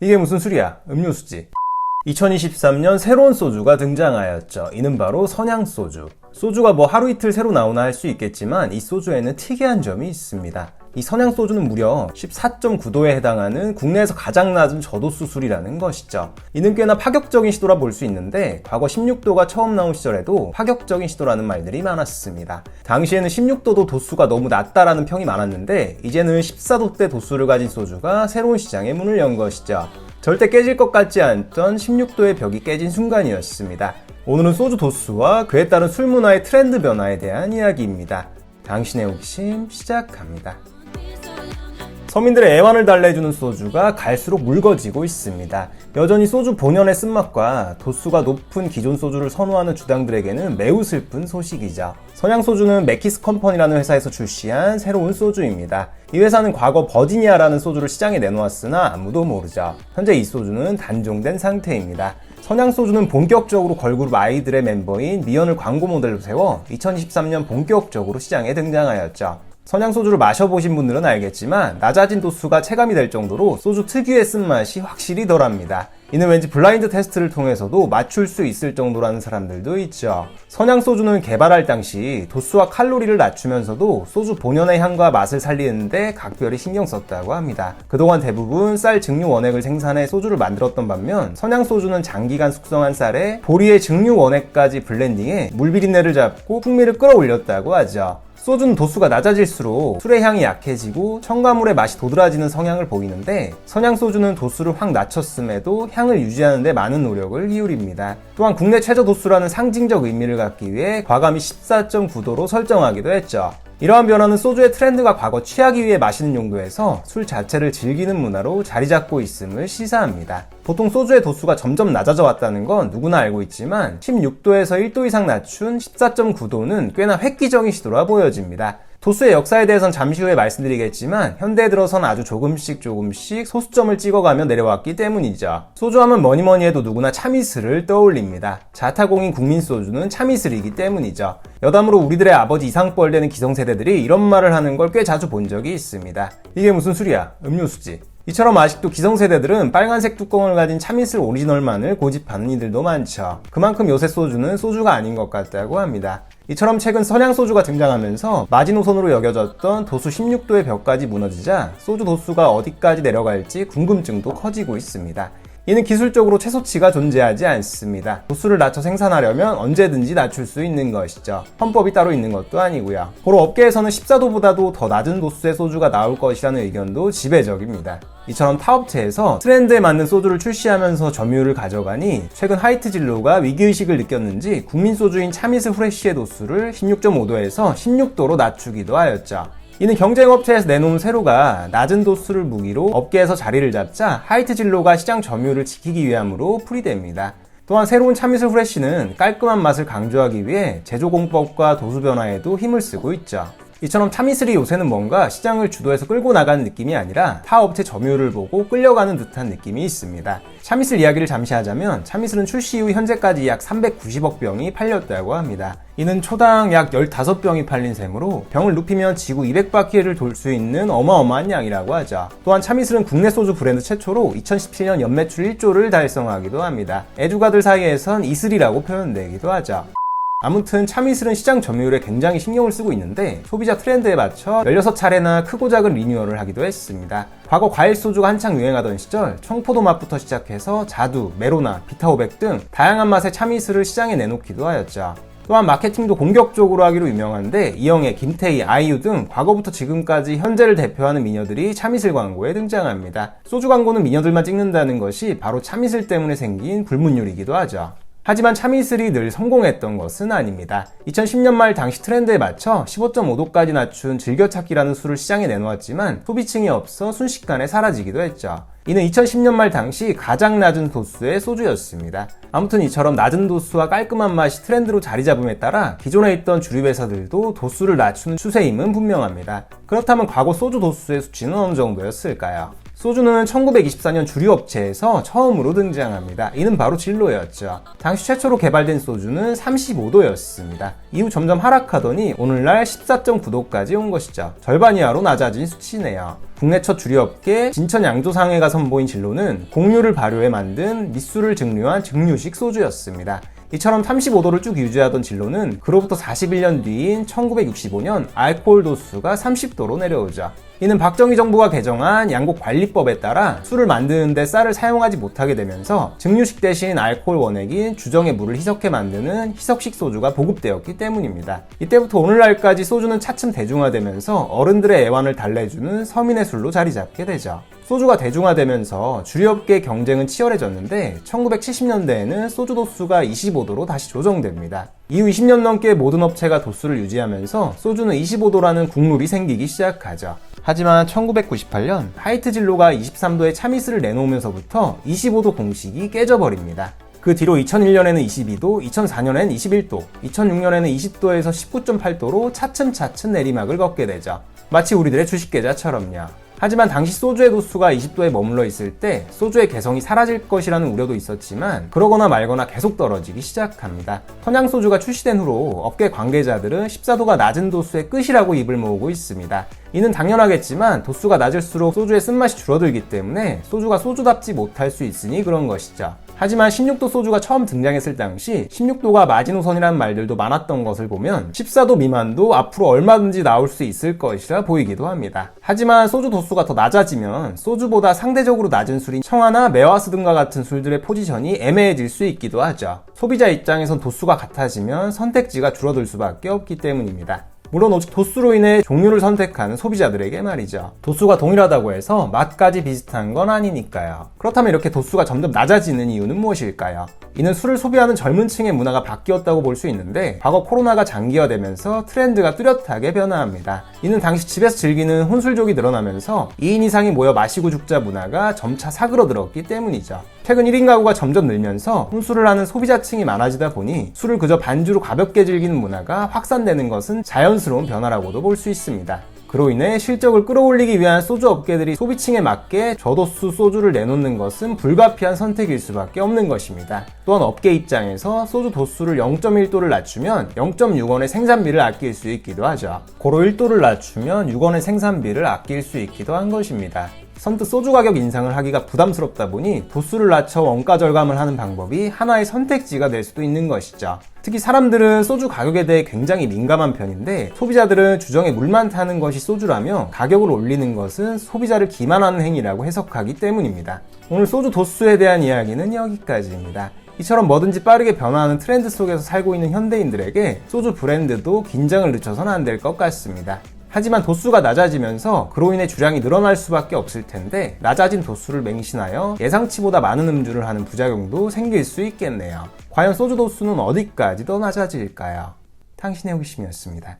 이게 무슨 술이야? 음료수지. 2023년 새로운 소주가 등장하였죠. 이는 바로 선양소주. 소주가 뭐 하루 이틀 새로 나오나 할 수 있겠지만 이 소주에는 특이한 점이 있습니다. 이 선양 소주는 무려 14.9도에 해당하는 국내에서 가장 낮은 저도 수 술이라는 것이죠. 이는 꽤나 파격적인 시도라 볼 수 있는데 과거 16도가 처음 나온 시절에도 파격적인 시도라는 말들이 많았습니다. 당시에는 16도도 도수가 너무 낮다라는 평이 많았는데 이제는 14도대 도수를 가진 소주가 새로운 시장에 문을 연 것이죠. 절대 깨질 것 같지 않던 16도의 벽이 깨진 순간이었습니다. 오늘은 소주 도수와 그에 따른 술 문화의 트렌드 변화에 대한 이야기입니다. 당신의 호기심 시작합니다. 서민들의 애환을 달래주는 소주가 갈수록 묽어지고 있습니다. 여전히 소주 본연의 쓴맛과 도수가 높은 기존 소주를 선호하는 주당들에게는 매우 슬픈 소식이죠. 선양 소주는 맥키스 컴퍼니라는 회사에서 출시한 새로운 소주입니다. 이 회사는 과거 버지니아라는 소주를 시장에 내놓았으나 아무도 모르죠. 현재 이 소주는 단종된 상태입니다. 선양 소주는 본격적으로 걸그룹 아이들의 멤버인 미연을 광고 모델로 세워 2023년 본격적으로 시장에 등장하였죠. 선양 소주를 마셔보신 분들은 알겠지만 낮아진 도수가 체감이 될 정도로 소주 특유의 쓴맛이 확실히 덜합니다. 이는 왠지 블라인드 테스트를 통해서도 맞출 수 있을 정도라는 사람들도 있죠. 선양 소주는 개발할 당시 도수와 칼로리를 낮추면서도 소주 본연의 향과 맛을 살리는데 각별히 신경 썼다고 합니다. 그동안 대부분 쌀 증류 원액을 생산해 소주를 만들었던 반면 선양 소주는 장기간 숙성한 쌀에 보리의 증류 원액까지 블렌딩해 물비린내를 잡고 풍미를 끌어올렸다고 하죠. 소주는 도수가 낮아질수록 술의 향이 약해지고 첨가물의 맛이 도드라지는 성향을 보이는데 선양 소주는 도수를 확 낮췄음에도 향을 유지하는 데 많은 노력을 기울입니다. 또한 국내 최저 도수라는 상징적 의미를 갖기 위해 과감히 14.9도로 설정하기도 했죠. 이러한 변화는 소주의 트렌드가 과거 취하기 위해 마시는 용도에서 술 자체를 즐기는 문화로 자리 잡고 있음을 시사합니다. 보통 소주의 도수가 점점 낮아져 왔다는 건 누구나 알고 있지만 16도에서 1도 이상 낮춘 14.9도는 꽤나 획기적인 시도라 보여집니다. 도수의 역사에 대해선 잠시 후에 말씀드리겠지만 현대에 들어선 아주 조금씩 조금씩 소수점을 찍어가며 내려왔기 때문이죠. 소주하면 뭐니뭐니 해도 누구나 참이슬을 떠올립니다. 자타공인 국민 소주는 참이슬이기 때문이죠. 여담으로 우리들의 아버지 이상뻘 되는 기성세대들이 이런 말을 하는 걸 꽤 자주 본 적이 있습니다. 이게 무슨 술이야? 음료수지. 이처럼 아직도 기성세대들은 빨간색 뚜껑을 가진 참이슬 오리지널만을 고집하는 이들도 많죠. 그만큼 요새 소주는 소주가 아닌 것 같다고 합니다. 이처럼 최근 선양 소주가 등장하면서 마지노선으로 여겨졌던 도수 16도의 벽까지 무너지자 소주 도수가 어디까지 내려갈지 궁금증도 커지고 있습니다. 이는 기술적으로 최소치가 존재하지 않습니다. 도수를 낮춰 생산하려면 언제든지 낮출 수 있는 것이죠. 헌법이 따로 있는 것도 아니고요. 고로 업계에서는 14도보다도 더 낮은 도수의 소주가 나올 것이라는 의견도 지배적입니다. 이처럼 타업체에서 트렌드에 맞는 소주를 출시하면서 점유율을 가져가니 최근 하이트 진로가 위기의식을 느꼈는지 국민 소주인 참이슬 후레쉬의 도수를 16.5도에서 16도로 낮추기도 하였죠. 이는 경쟁업체에서 내놓은 세로가 낮은 도수를 무기로 업계에서 자리를 잡자 하이트 진로가 시장 점유율을 지키기 위함으로 풀이됩니다. 또한 새로운 참이슬 후레쉬는 깔끔한 맛을 강조하기 위해 제조 공법과 도수 변화에도 힘을 쓰고 있죠. 이처럼 참이슬이 요새는 뭔가 시장을 주도해서 끌고 나가는 느낌이 아니라 타 업체 점유율을 보고 끌려가는 듯한 느낌이 있습니다. 참이슬 이야기를 잠시 하자면 참이슬은 출시 이후 현재까지 약 390억 병이 팔렸다고 합니다. 이는 초당 약 15병이 팔린 셈으로 병을 눕히면 지구 200바퀴를 돌 수 있는 어마어마한 양이라고 하죠. 또한 참이슬은 국내 소주 브랜드 최초로 2017년 연매출 1조를 달성하기도 합니다. 애주가들 사이에선 이슬이라고 표현되기도 하죠. 아무튼 참이슬은 시장 점유율에 굉장히 신경을 쓰고 있는데 소비자 트렌드에 맞춰 16차례나 크고 작은 리뉴얼을 하기도 했습니다. 과거 과일 소주가 한창 유행하던 시절 청포도 맛부터 시작해서 자두, 메로나, 비타500 등 다양한 맛의 참이슬을 시장에 내놓기도 하였죠. 또한 마케팅도 공격적으로 하기로 유명한데 이영애, 김태희, 아이유 등 과거부터 지금까지 현재를 대표하는 미녀들이 참이슬 광고에 등장합니다. 소주 광고는 미녀들만 찍는다는 것이 바로 참이슬 때문에 생긴 불문율이기도 하죠. 하지만 참이슬이 늘 성공했던 것은 아닙니다. 2010년 말 당시 트렌드에 맞춰 15.5도까지 낮춘 즐겨찾기라는 술을 시장에 내놓았지만 소비층이 없어 순식간에 사라지기도 했죠. 이는 2010년 말 당시 가장 낮은 도수의 소주였습니다. 아무튼 이처럼 낮은 도수와 깔끔한 맛이 트렌드로 자리 잡음에 따라 기존에 있던 주류 회사들도 도수를 낮추는 추세임은 분명합니다. 그렇다면 과거 소주 도수의 수치는 어느 정도였을까요? 소주는 1924년 주류업체에서 처음으로 등장합니다. 이는 바로 진로였죠. 당시 최초로 개발된 소주는 35도였습니다. 이후 점점 하락하더니 오늘날 14.9도까지 온 것이죠. 절반 이하로 낮아진 수치네요. 국내 첫 주류업계 진천 양조상해가 선보인 진로는 공유를 발효해 만든 밑술을 증류한 증류식 소주였습니다. 이처럼 35도를 쭉 유지하던 진로는 그로부터 41년 뒤인 1965년 알코올 도수가 30도로 내려오죠. 이는 박정희 정부가 개정한 양곡관리법에 따라 술을 만드는데 쌀을 사용하지 못하게 되면서 증류식 대신 알코올 원액인 주정의 물을 희석해 만드는 희석식 소주가 보급되었기 때문입니다. 이때부터 오늘날까지 소주는 차츰 대중화되면서 어른들의 애환을 달래주는 서민의 술로 자리 잡게 되죠. 소주가 대중화되면서 주류업계의 경쟁은 치열해졌는데 1970년대에는 소주 도수가 25도로 다시 조정됩니다. 이후 20년 넘게 모든 업체가 도수를 유지하면서 소주는 25도라는 국룰이 생기기 시작하죠. 하지만 1998년 하이트 진로가 23도의 참이슬을 내놓으면서부터 25도 공식이 깨져버립니다. 그 뒤로 2001년에는 22도, 2004년에는 21도, 2006년에는 20도에서 19.8도로 차츰차츰 내리막을 걷게 되죠. 마치 우리들의 주식 계좌처럼요. 하지만 당시 소주의 도수가 20도에 머물러 있을 때 소주의 개성이 사라질 것이라는 우려도 있었지만 그러거나 말거나 계속 떨어지기 시작합니다. 선양 소주가 출시된 후로 업계 관계자들은 14도가 낮은 도수의 끝이라고 입을 모으고 있습니다. 이는 당연하겠지만 도수가 낮을수록 소주의 쓴맛이 줄어들기 때문에 소주가 소주답지 못할 수 있으니 그런 것이죠. 하지만 16도 소주가 처음 등장했을 당시 16도가 마지노선이라는 말들도 많았던 것을 보면 14도 미만도 앞으로 얼마든지 나올 수 있을 것이라 보이기도 합니다. 하지만 소주 도수가 더 낮아지면 소주보다 상대적으로 낮은 술인 청아나 메와스 등과 같은 술들의 포지션이 애매해질 수 있기도 하죠. 소비자 입장에선 도수가 같아지면 선택지가 줄어들 수밖에 없기 때문입니다. 물론 오직 도수로 인해 종류를 선택하는 소비자들에게 말이죠. 도수가 동일하다고 해서 맛까지 비슷한 건 아니니까요. 그렇다면 이렇게 도수가 점점 낮아지는 이유는 무엇일까요? 이는 술을 소비하는 젊은 층의 문화가 바뀌었다고 볼 수 있는데 과거 코로나가 장기화되면서 트렌드가 뚜렷하게 변화합니다. 이는 당시 집에서 즐기는 혼술족이 늘어나면서 2인 이상이 모여 마시고 죽자 문화가 점차 사그러들었기 때문이죠. 최근 1인 가구가 점점 늘면서 혼술을 하는 소비자층이 많아지다 보니 술을 그저 반주로 가볍게 즐기는 문화가 확산되는 것은 자연스러운 변화라고도 볼 수 있습니다. 그로 인해 실적을 끌어올리기 위한 소주 업계들이 소비층에 맞게 저도수 소주를 내놓는 것은 불가피한 선택일 수밖에 없는 것입니다. 또한 업계 입장에서 소주 도수를 0.1도를 낮추면 0.6원의 생산비를 아낄 수 있기도 하죠. 고로 1도를 낮추면 6원의 생산비를 아낄 수 있기도 한 것입니다. 선뜻 소주 가격 인상을 하기가 부담스럽다 보니 도수를 낮춰 원가 절감을 하는 방법이 하나의 선택지가 될 수도 있는 것이죠. 특히 사람들은 소주 가격에 대해 굉장히 민감한 편인데 소비자들은 주정에 물만 타는 것이 소주라며 가격을 올리는 것은 소비자를 기만하는 행위라고 해석하기 때문입니다. 오늘 소주 도수에 대한 이야기는 여기까지입니다. 이처럼 뭐든지 빠르게 변화하는 트렌드 속에서 살고 있는 현대인들에게 소주 브랜드도 긴장을 늦춰서는 안 될 것 같습니다. 하지만 도수가 낮아지면서 그로 인해 주량이 늘어날 수밖에 없을 텐데 낮아진 도수를 맹신하여 예상치보다 많은 음주를 하는 부작용도 생길 수 있겠네요. 과연 소주 도수는 어디까지 더 낮아질까요? 당신의 호기심이었습니다.